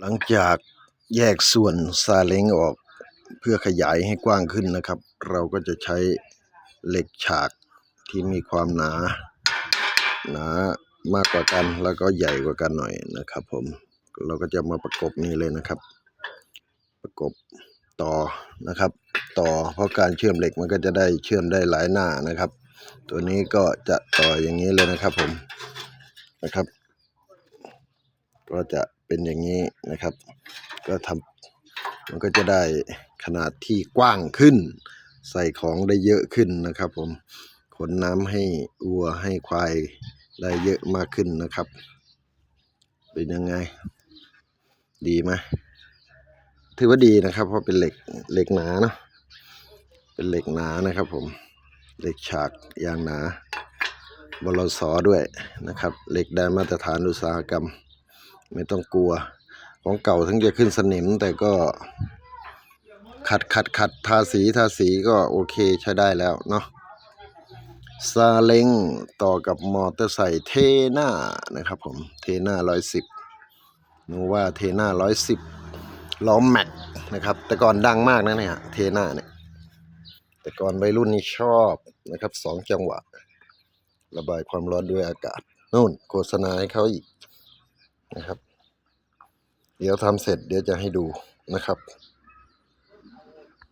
หลังจากแยกส่วนซาเล้งออกเพื่อขยายให้กว้างขึ้นนะครับ เราก็จะใช้เหล็กฉากที่มีความหนา หนามากกว่ากันแล้วก็ใหญ่กว่ากันหน่อยนะครับ ผมเราก็จะมาประกบนี่เลยนะครับ ประกบต่อนะครับ ต่อเพราะการเชื่อมเหล็กมันก็จะได้เชื่อมได้หลายหน้านะครับ ตัวนี้ก็จะต่ออย่างนี้เลยนะครับ ผมนะครับ ก็จะ เป็นอย่างนี้นะครับ ก็ทำมันก็จะได้ขนาดที่กว้างขึ้น ใส่ของได้เยอะขึ้นนะครับผมขนน้ำให้วัวให้ควายได้เยอะมากขึ้นนะครับ เป็นยังไง ดีไหมถือว่าดีนะครับ เพราะเป็นเหล็กเหล็กหนาเนาะเป็นเหล็กหนานะครับ ผมเหล็กฉากยางหนาบลสอด้วยนะครับเหล็กได้มาตรฐานอุตสาหกรรม ไม่ต้องกลัว ของเก่าถึงจะขึ้นสนิมแต่ก็ขัดขัดขัดทาสีทาสีก็โอเคใช้ได้แล้วเนาะซาเล้งต่อกับมอเตอร์ไซค์เทน่านะครับผมเทน่าร้อยสิบโนว่าเทน่าร้อยสิบล้อแม็กนะครับ แต่ก่อนดังมากนะเนี่ยเทน่าเนี่ย แต่ก่อนวัยรุ่นนี่ชอบนะครับสองจังหวะ ระบายความร้อนด้วยอากาศนู่นโฆษณาให้เขาอีกนะครับ เดี๋ยวทำเสร็จเดี๋ยวจะให้ดูนะครับ